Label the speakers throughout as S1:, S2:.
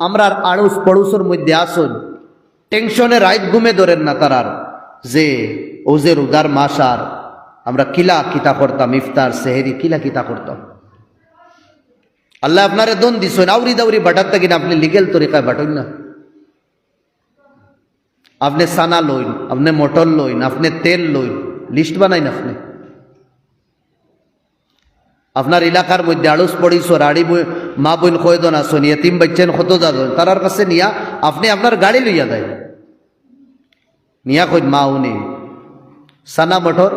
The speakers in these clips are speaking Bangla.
S1: আমরা আড়ুস পড়ুসের মধ্যে আসুন। টেনশনে রাইত ঘুমে ধরেন না তারার। যে ওজের উদার মাসার, আমরা কিলা কিতা করতাম, ইফতার, সেহেরি, কিলা কিতা করতাম। আল্লাহ আপনারে দন দিছেন, আউরি দাউরি বাটার কিনা আপনি লিগেল তরিকায় বাটুন না। আপনি সানা লইন, আপনি মটর লইন, আপনি তেল লইন, লিস্ট বানাইন আপনি। আপনার এলাকার মধ্যে আড়ুস পড়িস রাড়ি মা বোন কয়জন আসুন এতিম বাচ্চেন কত যাজন তারার কাছে নিয়া আপনি আপনার গাড়ি লইয়া দেয় নিয়া কই মা উনি, সানা মটর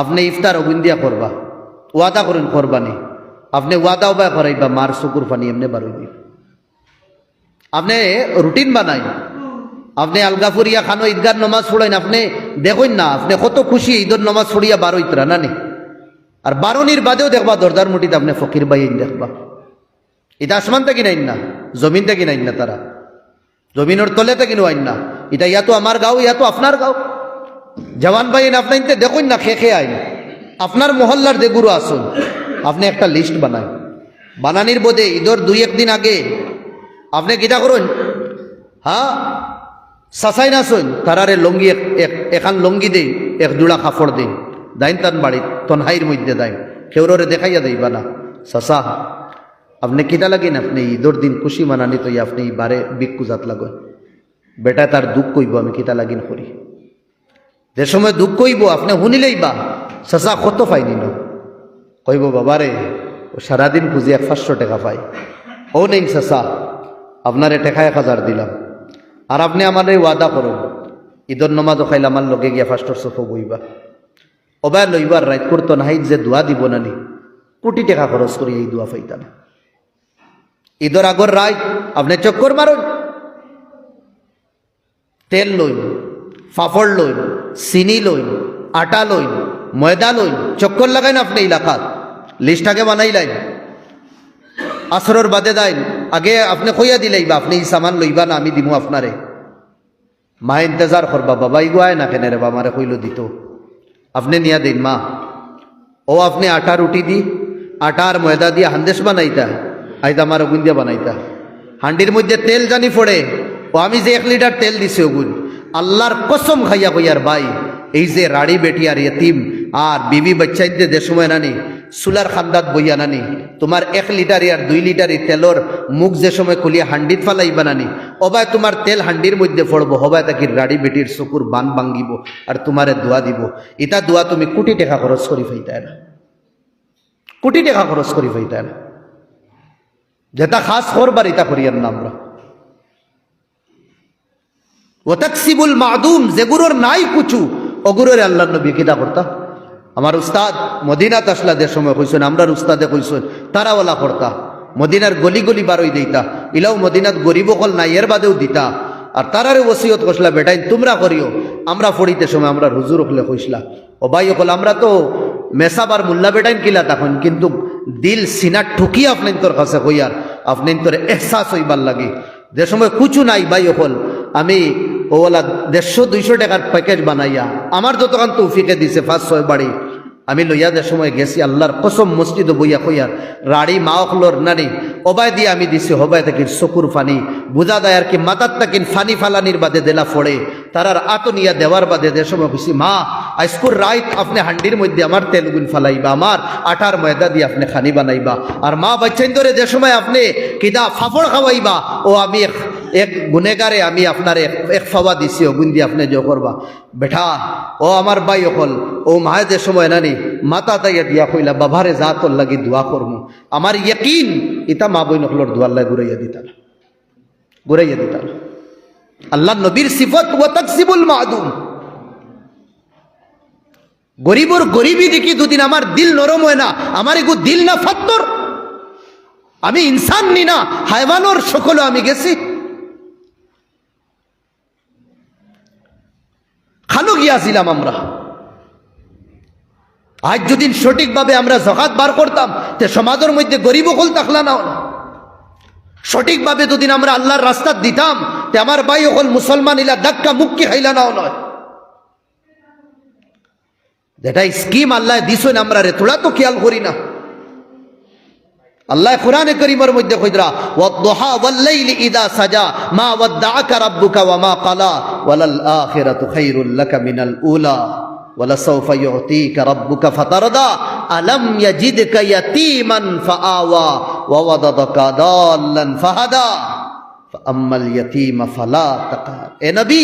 S1: আপনি ইফতার অগুন দিয়া করবা, ওয়াদা করেন করবানি আপনি ওয়াদা উবায় করাইবা, মার শুকুর পানি এমনি বারুইবি আপনি রুটিন বানাই। আপনি আলগাফুরিয়া খানো, ঈদগার নমাজ পড়েন আপনি দেখুন না, আপনি কত খুশি ঈদর নমাজ পড়িয়া বারোইতরা না নি? আর বারোনির বাদেও দেখবা দরদার মুটিতে আপনি ফকির বাইন দেখবা। এটা আসমান থেকে নাইন না, জমিন থেকে নাইন না তারা। জমিনের তলে থেকে আইন না। এটা ইয়াতো আমার গাঁও ইয়াতো আপনার গাঁও। জওয়ান ভাই আপনার দেখুন না খে খে আইন। আপনার মহল্লার যে গুরু আসুন, আপনি একটা লিস্ট বানাই বানানির বোধে ঈদর দুই একদিন আগে আপনি কিটা করুন। হ্যাঁ সাসাই না শুন তারারে লঙ্গি এক- এখান লঙ্গি দেই, এক জোড়া কাপড় দেই। দাইন তান বাড়ি তনহাইর মধ্যে দাইন। কেউরে দেখাইয়া দেইবা না। সাসা, আপনি কিটা লাগেন আপনি ঈদর দিন খুশি মানানি তো আপনি বারে বিক্ষু জাত লাগেন। বেটা তার দুঃখ কইব, আমি কিতা লাগিন করি। যে সময় দুঃখ কইব, আপনি শুনিলেই বা চাচা কত পাইনি ন কইব, বাবারে, ও সারাদিন খুঁজি এক পাঁচশো টাকা পাই ও নেই চাচা আপনারে টেকা এক হাজার দিলাম। আর আপনি আমার এই ওয়াদা করুন, ঈদর নমাজও খাইলে আমার লগে গিয়া ফার্স্টর সফ বইবা। অবাই লইবার রাইত করতো নাহিত যে দোয়া দিব নানি কোটি টাকা খরচ করি এই দোয়া পাইতাম ঈদর আগর রাইত আপনি চক্কর মারুন তেল লইন ফাফড় লইন চিনি লইন আটা লইন ময়দা লইন চক্কর লাগাইন আপনি এলাকাত লিস্ট আগে বানাইলাইন আসরর বাদে দাইন আগে আপনি কইয়া দিলেই বা আপনি সামান লইবা না, আমি দিমু আপনারে মা ইন্তজার করবা বাবা ইগুয়ায় না কেন রে বা আমারে কইল দিত। আপনি নিয়া দিন, মা। ও আপনি আটা রুটি দি, আটা আর ময়দা দিয়ে হান্দেশ বানাইতা আইতা আমার ওগুন দিয়ে বানাইতা। হান্ডির মধ্যে তেল জানি পড়ে ও আমি যে এক লিটার তেল দিছি ওগুন আল্লাহর কসম খাইয়া কইয়ার ভাই, এই যে রাড়ি বেটি আর ইয়তিম আর বিবি বাচ্চাইতে যে সময় নানি সুলার খান্দাত বইয়া নানি তোমার এক লিটার আর দুই লিটার তেলর মুখ যে সময় খুলিয়া হান্ডিত ফালাইবা নানি অবায় তোমার তেল হান্ডির মধ্যে পড়ব হবায় তাকে রাড়ি বেটির চকুর বান ভাঙ্গিব আর তোমারে দোয়া দিব। ইটা দোয়া তুমি কোটি টাকা খরচ করি ফাইতায় না। কোটি টাকা খরচ করি ফাইতায় না। যেটা খাস করবার এটা করিয়ার না আমরা ওতাকসিবুল মাদুম যেগুলোর নাই কুচু অগুরের আল্লাহ নবী কিতা করতা আমার উস্তাদ মদিনাত আসলা যে সময় কইছেন আমরার উস্তাদে কইছেন তারাওয়ালা করতা মদিনার গলি গলি বারই দিতা ইলাও মদিনাত গরিব কল নাই, এর বাদেও দিতা। আর তারারে ওসিয়ত কইসলা, বেটাই, তোমরা করিও, আমরা ফড়িতে সময় আমরা হুজুর হলে কইসলা। ও ভাই, হল আমরা তো মেসাবার মুল্লা বেটাইন কিলা তখন, কিন্তু দিল সিনা ঠুকি আপনি তোর কাছে কইয়ার আপনি তোর এহসাস হইবার লাগে। যে সময় কুচু নাই ভাই হল, আমি ওলা দেড়শো দুইশো টাকার প্যাকেজ বানাইয়া, আমার যতক্ষণ তৌফিকে দিছে ফার্স্ট ছয় বাড়ি আমি লইয়া যে সময় গেছি, আল্লাহর কসম মসজিদ বইয়া কইয়ার রাড়ি মা অখলোর নানি অবায় দিয়ে আমি দিছি হবায় তাকির চকুর ফানি, বুঝা দেয় আর কি মাতার তাকিন ফানি ফালানির বাদে দেলা ফড়ে, তারার আতো নিয়া দেওয়ার বাদে যে সময় কইছি, মা, আইসকুর রাইত আপনি হান্ডির মধ্যে আমার তেলগুন ফালাইবা, আমার আটার ময়দা দিয়ে আপনি খানি বানাইবা, আর মা বাচ্চাইন ধরে যে সময় আপনি কিদা ফাফড় খাওয়াইবা, ও আমি এক গুনেগারে আমি আপনার এক এক ফাওয়া দিছি অগুন দিয়ে আপনি যে করবা। বেঠা ও আমার বাই অকল, ও মায়ে যে সময় নানি, মাতা তাইয়া দিয়া কইলা, বাবারে, যা তোর লাগি দোয়া করমু। আমার ইয়কিন, ইতা মা বই নকলর দোয়ার লাগে ঘুরাইয়া দিতাল। ঘুরাইয়া দিতাল। আল্লাহ নবীর সিফত ও তকসিবুল মাদুম। গরিবর গরিবই দেখি দুদিন আমার দিল নরম হয় না, আমার এগু দিল না ফাত্তর। আমি ইনসান নি না হাইওয়ানোর সকলে আমি গেছি খানো গিয়াছিলাম আমরা। আজ যদি সঠিকভাবে আমরা জকাত বার করতাম, তে সমাজের মধ্যে গরিব হল থাকলা না। সঠিকভাবে যদি আমরা আল্লাহর রাস্তা দিতাম, তে আমার ভাই হল মুসলমান ইলা ধাক্কা মুক্তি খাইলা নাও নয়। যেটা স্কিম আল্লাহ দিস আমরা রে তোরা তো খেয়াল করি না। আল্লাহ কোরআনে করিমের মধ্যে কইদরা ওয়াদ্দুহা ওয়াল্লাইলি ইদা সাজা মা ওয়াদ্দাআকা রাব্বুকা ওয়া মা ক্বালা ওয়ালাল আখিরাতু খায়রুল লাকা মিনাল উলা ولسوف يعطيك ربك فترضى ألم يجدك يتيما فآوى ووضدك ضالا فهدى فأما اليتيم فلا تقهر এ নবী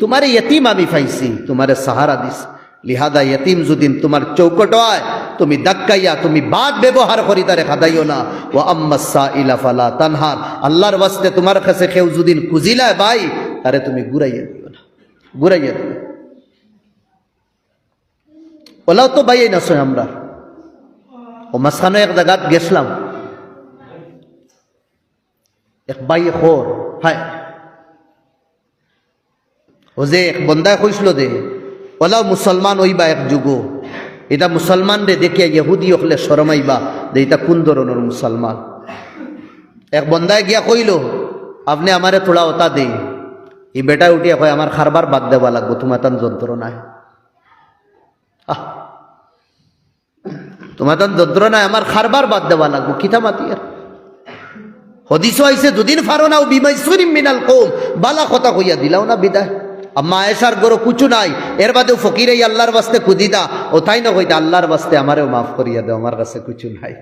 S1: তোমারে ইয়তিম আমি পাইছি তোমারে সাহারা দিস লিহাদা ইয়তিম যদি তোমার চৌকট হয় তুমি দাক্কাইয়া, তুমি বাদ ব্যবহার করি তারে খাদাইও না। ও আম্মাসা ইলা ফালা তানহার আল্লাহর ওয়াস্তে তোমার কাছে কেউ যদি কুজিলায় ভাই, তারে তুমি ঘুরাইয়া দিও না। ঘুরাইয়া দিও ওলাও তো বাইই না সই আমরা। ও মাঝখানে এক জায়গাত গেছিলাম এক বাই খোর, হায়। ও যে এক বন্দায় কইছিল দে, ওলাও মুসলমান ওই বা এক যুগ এটা মুসলমান রে দেখিয়া ইহুদি হলে শরমাইবা যে এটা কোন ধরনের মুসলমান? এক বন্দায় গিয়া কইল, আপনি আমারে তোলা ওতা দে। এই বেটা উঠিয়া কয়, আমার খারবার বাদ দেওয়া লাগবো, তোমার তান যন্ত্রণায় আহ। তোমার তান যন্ত্রণায় আমার খারবার বাদ দেওয়া লাগবো, কিতা মাতি আর? হদিস আইসে দুদিন ফারো নাও বিমাইসুরিম মিনাল কৌম বালা কথা কইয়া দিলাও না বিদায়। আম্মা আয়েশার গরো কুচু নাই। এর বাদেও ফকির এই আল্লাহর বাস্তে কুদিদা ও তাই না কইতা, আল্লাহর বাস্তে আমারেও মাফ করিয়া দেও, আমার কাছে কুচু নাই।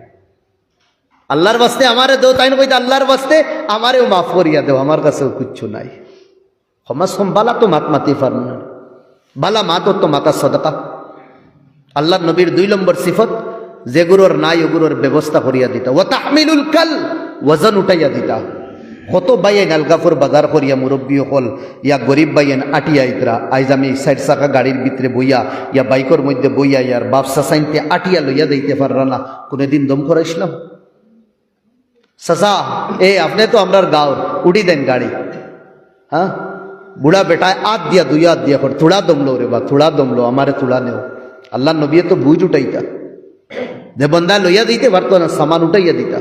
S1: আল্লাহর বাস্তে আমারে দেও, তাই না কইতা, আল্লাহর বাস্তে আমারেও মাফ করিয়া দেও, আমার কাছেও কুচ্ছু নাই। সমাজ বালা তো মাত মাতি পার না। বালা মাত তো মাতা সদকা। আল্লাহ নবীর দুই নম্বর সিফত যেগুলোর নাই ওগুলোর ব্যবস্থা করিয়া দিতা। ও তাহমিলুল কাল ওজন উঠাইয়া দিতা। কত বাইয়েন আলগাফর বাজার করিয়া মুরব্বী হল, ইয়া গরিব বাইয়েন আটিয়া ইতরা আইজ আমি সাইড চাকা গাড়ির ভিতরে বইয়া, ইয়া বাইকর মধ্যে বইয়া ইয়ার বাপসা সাইনতে আটিয়া লইয়া দিতে পাররা না, কোনোদিন দম করাইছিলাম? সাসা এ আপনি তো আমরার গাঁর উড়ি দেন গাড়ি। হ্যাঁ? বুড়া বেটায় আত দিয়া, দুই হাত দিয়া কর, থোড়া দমলো রে বা, থোড়া দমলো আমারে থোড়া নেও। আল্লাহ নবিয়ে তো বুঝ উঠাইতা যে লইয়া দিতে পারতো না, সামান উঠাইয়া দিতা।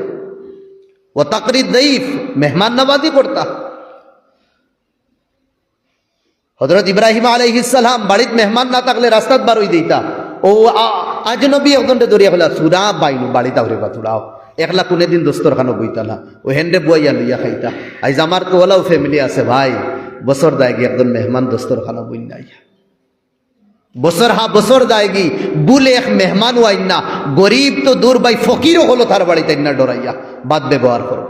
S1: ও তাকরি দইফ মেহমান নবাজি করতা হজরত ইব্রাহিম আলাইহিসালাম বাড়িত মেহমান না থাকলে রাস্তাত বার দিতা। ও আজ নবী একজনটা দরিয়া ফেলা, সুরা বাইনু বাড়িতে আহরে বা তুড়াও একলা কোনে দিন দোস্তর খানো বইতা না। ও হেন্ডে বইয়া লইয়া খাইতা। আইজ আমার তো ওলাও ফ্যামিলি আছে ভাই। বছর দায় একজন মেহমান দোস্তর খানো বই নাই। বছর হা বছর দায়গি, বুলে এক মেহমান ওয়াইন না গরিব তো দূর বাই ফকিরও হলো তার বাড়িতে না ডরাইয়া, বাদ ব্যবহার করো।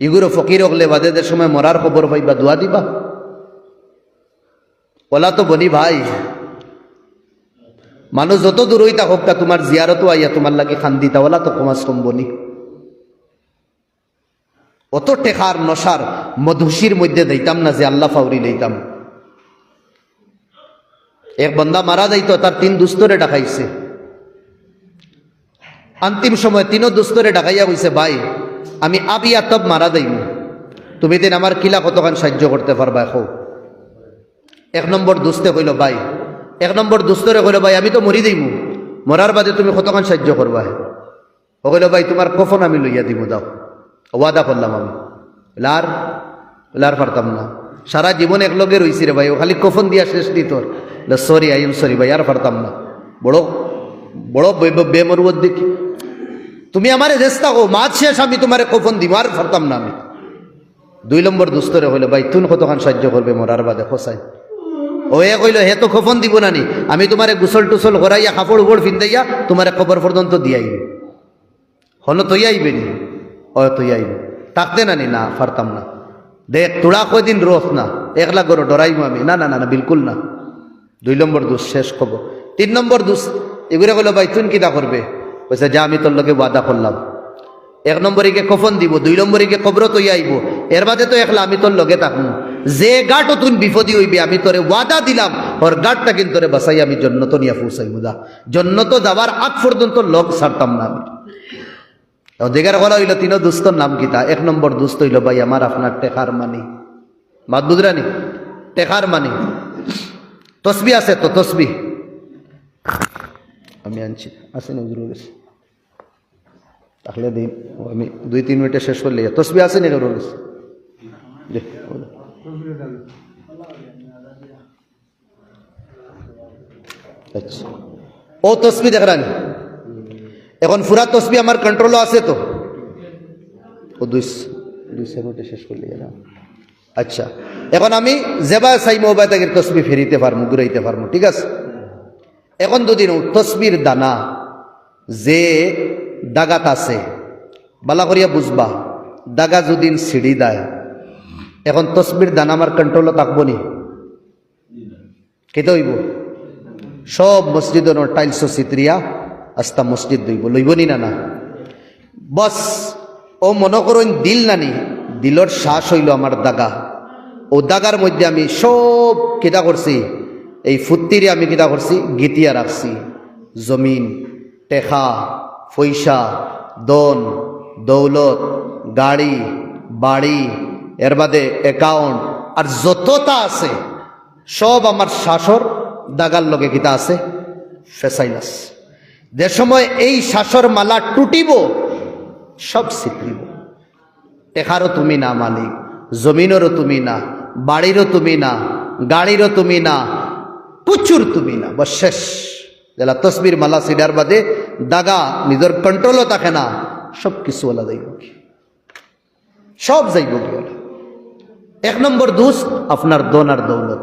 S1: ইগুলো ফকির হলে বাদেদের সময় মরার খবর পাইবা দোয়া দিবা? ওলা তো বনি ভাই, মানুষ যত দূর হইতা হোক তা তোমার জিয়ারত আইয়া তোমার লাগে খান্দিতা, ওলা তো কমাস কম বনি অত টেকার নসার মধুসির মধ্যে দিতাম না যে আল্লাহ ফাউরি লইতাম এক বন্দা মারা যাইতো, তার তিন দুস্তরে ডাকাইছে। অন্তিম সময় তিনও দুস্তরে ডাকাইয়া বইছে ভাই, আমি আবিয়া তব মারা যাইম তুমি দিন আমার কিলা কতখান সাহায্য করতে পারবা এখন? এক নম্বর দুস্তে কইল, ভাই, এক নম্বর দুস্তরে কইল, ভাই, আমি তো মরি দিমু মরার বাদে তুমি কতখান সাহায্য করবা? ও কইল, ভাই, তোমার কফন আমি লইয়া দিব দাও। ওয়াদা করলাম আমি। লার লার পারতাম না। সারা জীবন একলগে রইছি রে ভাই, ও খালি কফন দিয়া শেষ দি তোর। সরি আই এম সরি ভাই, আর পারতাম না। বড় বড় বেমরুদ দেখি। তুমি আমারে চেষ্টা কো মাছ শেষ, আমি তোমারে কফন দিব, আর পারতাম না আমি। দুই নম্বর দুস্তরে হইল, ভাই, তুন কতখান সাহায্য করবে মরার বাদে খোসাই ও এ কইল, হে তো কফন দিব না নি, আমি তোমারে গুসল টুসল করাইয়া, কাপড় উপড় ফিন্দাইয়া তোমারে খবর পর্যন্ত দিয়াই। হলো তৈ আইবে নি থাকতে না নি না পারতাম না। দেখ তোড়া কদিন রোস না। একলা গরো ডরাইমু আমি। না না না না, বিলকুল না। দুই নম্বর দুষ শেষ খবর তিন নম্বর দুষ এগুলো বলল ভাই তুই কিতা করবে বলছে যা, আমি তোর লগে ওয়াদা করলাম এক নম্বরীকে কফন দিব, দুই নম্বরীকে কবর তৈ আইব এর বাদে তো একলা আমি তোর লগে থাকুন যে গাটও তুই বিপদী হইবে, আমি তোরে ওয়াদা দিলাম। ওর গাটটা কিন্তু তোরে বাসাই আমি জন্নত নিয়ে ফুসাই মুদা জন্নত যাবার আগ পর্যন্ত লোক ছাড়তাম না আমি। দিগার বলা হইল তিন দুস্তর নাম কিতা এক নম্বর দুস্ত হইল, ভাই, আমার আপনার টেকার মানি। বাদ বুঝরানি টেকার মানি। তসবি আছে তো, তসবি। আমি আনছি। আছে না হুজুর গেছে তাহলে দিন। আমি দুই, তিন মিনিটে শেষ করলে তসবি আছে না হুজুর গেছে আচ্ছা। ও তসবি দেখরান এখন ফুরা তসবি আমার কন্ট্রোলও আছে তো। ও দুই দুই সেকেন্ডে শেষ করলে না আচ্ছা এখন আমি জেবা চাই মোবাইল থেকে তসবি ফেরিতে পারমু ঘুরাইতে পারমু, ঠিক আছে? এখন দুদিন তসবির দানা যে দাগাত আছে, বালা করিয়া বুঝবা, দাগা যদি সিঁড়ি দেয়, এখন তসবির দানা আমার কন্ট্রোলও থাকব নি। কেতে হইব? সব মসজিদ টাইলস চিত্রিয়া আস্তা মসজিদ দইব, লইব নি না বস, ও মনে করুন দিল নানি দিলর শ্বাস হইল আমার দাগা। ও দাগার মধ্যে আমি সব কিতা করছি এই ফুত্তিরে আমি কিতা করছি গীতিয়া রাখছি জমিন, টেখা পয়সা দন, দৌলত, গাড়ি, বাড়ি এর বাদে অ্যাকাউন্ট আর যতটা আছে, সব আমার শাসর দাগার লগে কিতা আছে ফেসাইলাস যে সময় এই শাসর মালা টুটিব, সব সিকরিব টেকারও তুমি না, মালিক, জমিনেরও তুমি না, বাড়িরও তুমি না, গাড়িরও তুমি না, প্রচুর তুমি না, বস শেষ। যেলা তসবির মালা সিডার বাদে দাগা, নিজের কন্ট্রোলও থাকে না, সব কিছু ওলা যাইব কি? সব যাইব কি ওলা? এক নম্বর দোষ, আপনার দন আর দৌলত।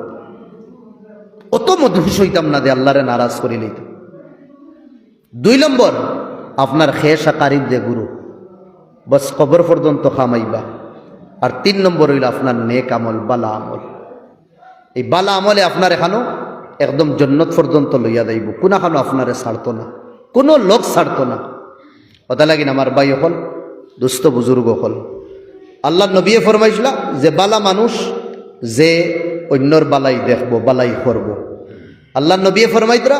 S1: অত মধুস হইতাম না যে আল্লাহরে নারাজ করি লইতাম দুই নম্বর, আপনার খেয়ে সাকারির যে গুরু, বস কবর পর্যন্ত খামাইবা। আর তিন নম্বর হইল আপনার নেক আমল, বালা আমল। এই বালা আমলে আপনার এখানো একদম জন্নত পর্যন্ত লইয়া যাইব। কোনাখানো আপনারে ছাড়তো না, কোনো লোক ছাড়তো না। কথা লাগিন আমার বাই হল, দুস্থ বুজুর্গ হল। আল্লাহ নবিয়ে ফরমাইছিলা যে বালা মানুষ যে অন্যর বালাই দেখব, বালাই করব। আল্লাহ নবিয়ে ফরমাইতরা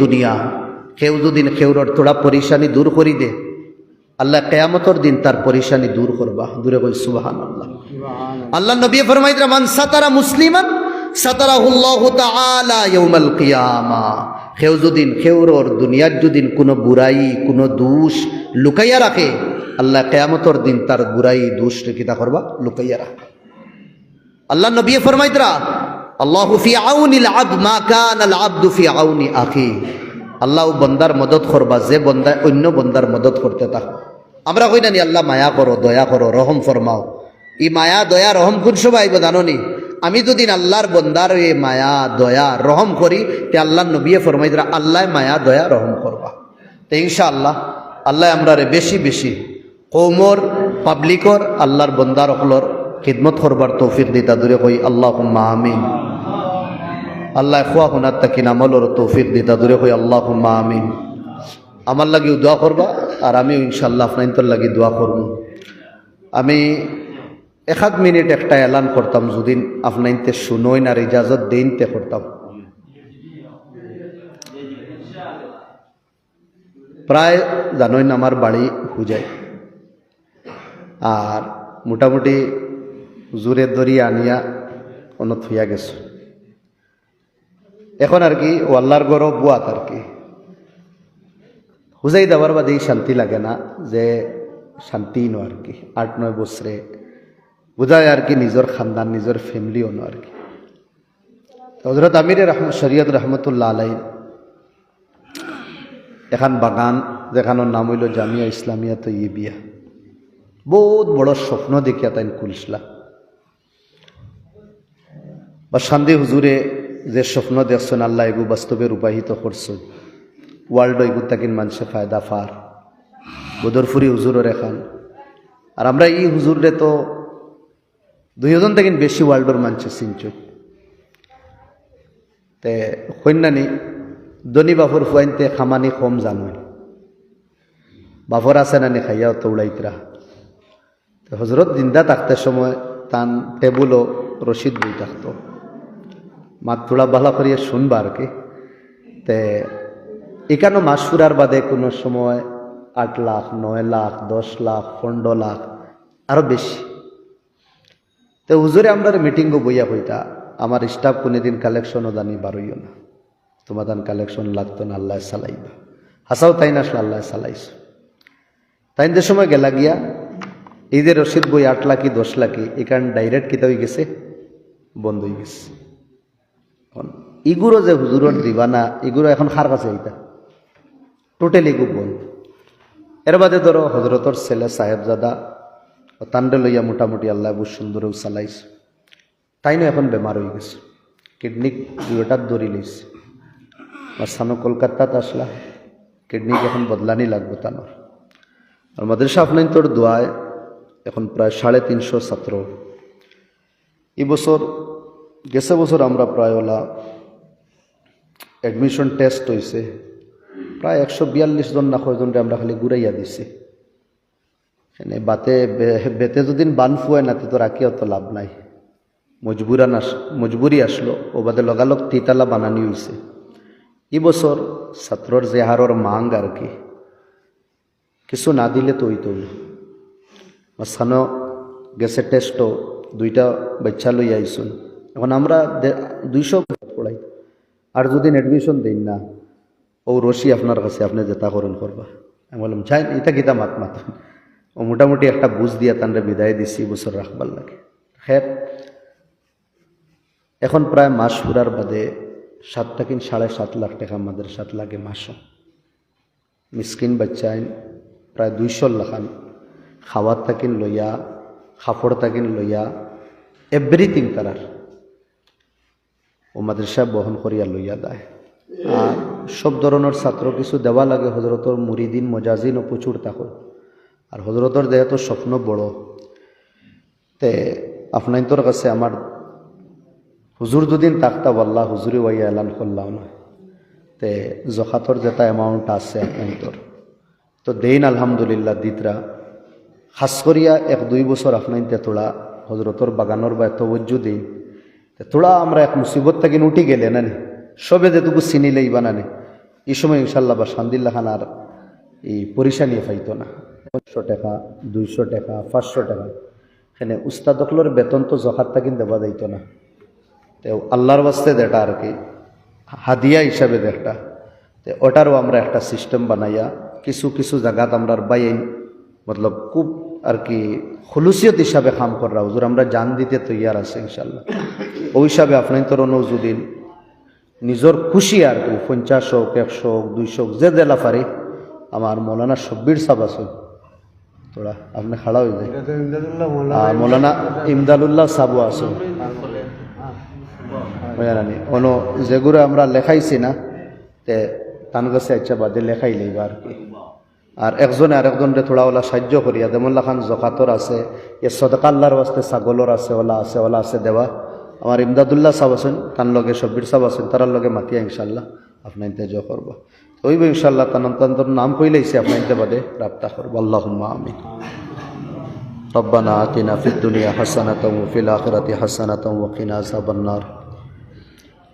S1: দুনিয়া। কেউ যদি কেউরর তোড়া পরিশানি দূর করি দে আল্লাহ কেয়ামতর দিন তার পরিশানি দূর করবা। দূরে কই সুবাহান আল্লাহ আল্লাহ নবী ফরমাইতরা মান সাতারা মুসলিমান সাতারাহুল্লাহু তাআলা ইয়াউমাল কিয়ামা। কেউ যদিন কেউরর দুনিয়ার যদিন কোনো বুড়াই কোনো দোষ লুকাইয়া রাখে আল্লাহ কেয়ামতর দিন তার বুড়াই দোষ কিতা করবা লুকাইয়া রাখে আল্লাহ নবী ফরমাইতরা আল্লাহ ফি আউনিল আবদ, মা কান আল আবদু ফি আউনি আল্লাহ বন্দার মদত করবা, যে বন্দা, অন্য বন্দার মদত করতে থাক। আমরা কই নানি আল্লাহ মায়া করো, দয়া করো, রহম ফরমাও। ই মায়া, দয়া, রহম কোন সময় আইব আমি যদি আল্লাহর বন্দার এ মায়া, দয়া, রহম করি, তে আল্লাহ নবিয়ে ফরমাই দিরা, আল্লাহ মায়া, দয়া, রহম করবা। তে ইনশা আল্লাহ আল্লাহ আমরা বেশি বেশি কৌমর, পাবলিকর, আল্লাহর বন্দার অকলর খিদমত করবার তৌফিক দিতা, দূরে কই আল্লাহ আমিন। আল্লাহ খোয়া শুনার তাকি নামলর তৌফিক দিতা, দূরে কই আল্লাহ আমিন। আমার লাগিও দোয়া করবা, আর আমিও ইনশাল্লাহ আপনাইন্তর লাগি দোয়া করব। আমি এক আধ মিনিট একটা এলান করতাম, যদিন আপনাইনতে শুনোই না ইজাজত দিনতে করতাম। প্রায় জানোই না, আমার বাড়ি হুজাই। আর মোটামুটি জোরে দরি আনিয়া অন্য থুইয়া গেছো। এখন আর কি ওয়াল্লার গরব বুয়াত আর কি। হুজাই দেওয়ার বাদেই শান্তি লাগে না যে শান্তি নো আর কি, আট নয় বছরে বোঝায় আর কি নিজের খানদান, নিজের ফ্যামিলিও নো আর কি। হজরত আমির রহম শরীয়ত রহমতুল্লাহ আলাই, এখান বাগান যেখানোর নাম হইল জামিয়া ইসলামিয়া তো ইয়ে বিয়া বহুত বড় স্বপ্ন দেখিয়া তাই কুলসলা। বা শান্তি হুজুরে যে স্বপ্ন দেখছেন, আল্লাহ এগু বাস্তবে রূপায়িত করছেন। ওয়ার্ল্ড এগু তাকিন মানুষে ফায়দা ফার। বদরফুরি হুজুরের এখান আর আমরা এই হুজুরে তো দুইজন তাকিন বেশি ওয়ার্ল্ডর মানুষে চিনছ তে কন্যানি দনি বাফর ফুয়াইনতে খামানি কম জানোই। বাফর আছে নানি খাইয়াও তো উড়াইতরা। হজরত জিন্দা থাকতে সময় তান টেবুলও রশিদ বই থাকতো। মাত তোলা ভালো করিয়া শুনবা আর কি? তে এখানো মাস ফুরার বাদে কোনো সময় আট লাখ, নয় লাখ, দশ লাখ, পনেরো লাখ আরও বেশি। তো হুজুরে আমরা মিটিংও বইয়া হইতা আমার স্টাফ কোনোদিন কালেকশনও জানি বারইও না। তোমার দান কালেকশন লাগতো না, আল্লাহ চালাইবা। হাসাও তাই না আসলে আল্লাহ চালাইছো। তাই যে সময় গেলা গিয়া, ঈদের রসিদ বই আট লাখি দশ লাখি এখান ডাইরেক্ট কিতা হয়ে গেছে বন্ধ হয়ে গেছে। ইগুরো যে হুজুরর দিবা না, ইগুরো এখন খার কাছে এইটা টোটালি ইগু বন্ধ এর বাদে ধরো হজরতর ছেলে সাহেবজাদা, ও তান্ডে লইয়া মোটামুটি আল্লাহ বহু সুন্দর চালাইছে। তাই না এখন বেমার হয়ে গেছে। কিডনি দুইটার দৌড়ি লইছে। আর সানো কলকাতাত আসলা কিডনি এখন বদলানি লাগবে তানোর। আর মাদ্রাসা আপনার তোর দোয়ায় এখন প্রায় সাড়ে তিনশো ছাত্র এই বছর গেছে বছর আমরা প্রায় ওলা অ্যাডমিশন টেস্ট হয়েছে প্রায় একশো বিয়াল্লিশ জন না কয়জনরে আমরা খালি ঘুরাইয়া দিছি। এনে বাতে বেতে যদিন বান ফুয়ায় না, তো রাখি অত লাভ নাই। মজবুরান আস, মজবুরি আসলো, ও বাদে লগালগ তিতালা বানানি হয়েছে এই বছর ছাত্রর যে হারর মাং আর কি, কিছু না দিলে তো হইতো না। মাঝখানো গেছে টেস্টও দুইটা বাচ্চা লই আইসুন। এখন আমরা দুইশো পড়াই। আর যদি অ্যাডমিশন দিন না, ও রশি আপনার কাছে, আপনি যেতা করেন করবা। আমি বললাম চাই এটা গীতা মাত মাত ও মোটামুটি একটা বুঝ দিয়া তানরে বিদায় দিছি, বছর রাখবার লাগে। হ্যাঁ এখন প্রায় মাস পুরার বাদে সাত টাকিন সাড়ে সাত লাখ টাকা আমাদের সাত লাগে মাসও মিসকিন বাচ্চাইন প্রায় দুইশো লাখান খাওয়ার তাকিন লইয়া খাফড় তাকিন লইয়া এভরিথিং তারার। ও মাদ্রাসা বহন করিয়া লইয়া দেয় আর সব ধরনের ছাত্র কিছু দেওয়া লাগে হজরতর মুরিদিন, মজাজিন ও প্রচুর থাকুন আর হজরতর যেহেতু স্বপ্ন বড়। তে আপনাইতর কাছে আমার হুজুর দুদিন তাকতা বললা, হুজুরি ওয়াইয়া এলান করলাম। না তে জখাতর যেটা অ্যামাউন্ট আছে আপনাইতর তো দেইন আলহামদুলিল্লাহ দিতরা। খাস করিয়া এক দুই বছর আপনাইন তোলা হজরতর বাগানোর বা তবজ্জু দিন। তে তোলা আমরা এক মুসিবত থেকে উঠি গেলে না নি। সবে যেটুকু চিনিলেই বানানে এই সময় ইনশাল্লাহ বা শান্দিল্লা খান আর এই পরিসা নিয়ে পাইতো না। একশো টাকা, দুইশো টাকা, পাঁচশো টাকা। এখানে উস্তাদকলোর বেতন তো জখাত তাকিন দেওয়া যাইত না। তো আল্লাহর বাস্তে দেটা আর কি। হাদিয়া হিসাবে দেখটা তো ওটারও আমরা একটা সিস্টেম বানাইয়া কিছু কিছু জায়গাত আমরা বাইন মতলব খুব আর কি খুলুসিয়ত হিসাবে কাম করা হুজুর আমরা জান দিতে তৈয়ার আছে ইনশাল্লাহ ওই হিসাবে আপনার তোর নজুদিন নিজের খুশি আর কি পঞ্চাশ হোক একশো হোক দুইশো হোক যে দেলা পারে আমার মৌলানা সব্বির সাব আছে তোরা আপনি খাড়া হয়ে যায় মৌলানা। ইমদাদুল্লাহ সাবু আছে বুঝলানি অন যেগুলো আমরা লেখাইছি না তে তান কাছে আচ্ছা বাদে লেখাই লইবা আর কি। আর একজনে আর একজনরে থোড়া ওলা সাহায্য করিয়া যেমন লাখান জকাতর আছে এ সদকাল্লার বাস্তে ছাগলর আছে ওলা আছে ওলা আছে দেওয়া আমার ইমদাদুল্লাহ সাহ আছেন তার লগে সব্বির সাহ আছেন তার লগে মাতিয়া ইনশাল্লাহ আপনার ইন্তেজ করবো ওইব ইনশাল্লাহ তানন্তর নাম কইলেইছে আপনার ইন্তে বাদে রাবতা করবো আল্লাহ আমি ربنا آتنا في الدنيا حسنة وفي الآخرة حسنة وقنا عذاب النار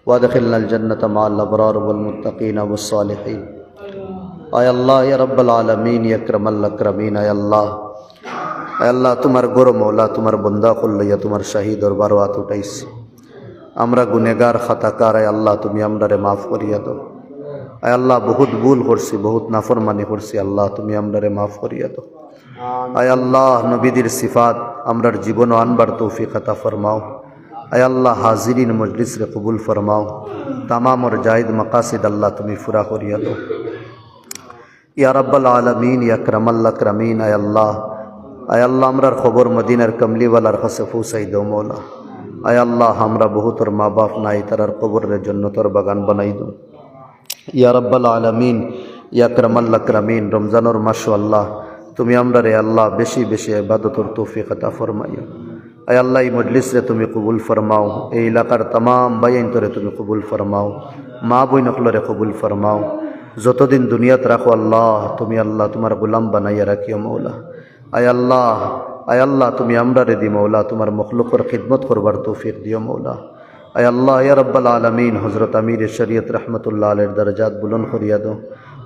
S1: وادخلنا الجنة مع الأبرار والمتقين والصالحين আয় আল্লাহ রব্বাল আলমিন ইয়ক্রম আল্লাক্রমিন আয় আল্লাহ। আয় আল্লাহ তোমার গরম মৌলা তোমার বন্দা করলইয়া তোমার শাহী দরবার হাত উঠাইছি। আমরা গুনেগার খাতাকার আয় আল্লাহ তুমি আমরারে মাফ করিয়া দাও। আয় আল্লাহ বহুত ভুল করছি বহুত নাফরমানি করছি আল্লাহ তুমি আমরারে মাফ করিয়া দাও। আয় আল্লাহ নবীদের সিফাত আমরার জীবন আনবার তৌফিক খাতা ফরমাও। আয় আল্লাহ হাজিরিন মজলিস রে কবুল ফরমাও। তামামর জাহিদ মকাসিদ আল্লাহ তুমি ফুরা করিয়া দাও। ইয়া রব্বাল আলমিন ইয়া ক্রমাল্লা ক্রমিন আয় আল্লাহ আয় আল্লাহ আমরার খবর মদিনার কমলিওয়ালার কাছে পৌঁছাই দো মৌলা আয় আল্লাহ আমরা বহুতর মা বাপ নাই তারার কবরের জন্য তোর বাগান বানাই দো ইয়া রব্বাল আলমিন ইয়া ক্রমাল্লা ক্রমিন রমজানোর মাসু আল্লাহ তুমি আমরা রে আল্লাহ বেশি বেশি ইবাদতর তৌফিক আতা ফরমাইও আয় আল্লাহ এই মজলিস রে তুমি কবুল ফরমাও এই এলাকার তমাম বাইন তোরে তুমি কবুল ফরমাও মা বই নকলরে কবুল ফরমাও যতদিন দুনিয়াত রাখো, আল্লাহ, তুমি আল্লাহ তোমার গোলাম বানাইয়া রাখিও মৌলা। আয় আল্লাহ আয় আল্লাহ, তুমি আমরা রে দি মৌলা, তোমার মখলুকর খিদমত করবার তৌফিক দিও মৌলা। আয় আল্লাহ, ইয়া রব্বাল আলমিন হজরত আমির শরীয়ত রহমতুল্লাহ আলের দরজাত বুলন করিয়া দো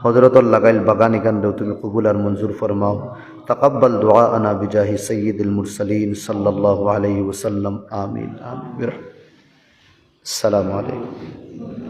S1: হজরতর লাগাইল বাগানি কান্দেও তুমি কবুল আর মঞ্জুর ফরমাও। তকব্বল দোয়া আনা বিজাহি সৈয়দুল মুরসলিন সাল্লাল্লাহু আলাইহি ওসাল্লাম আমিন আমিন। আসসালামু আলাইকুম।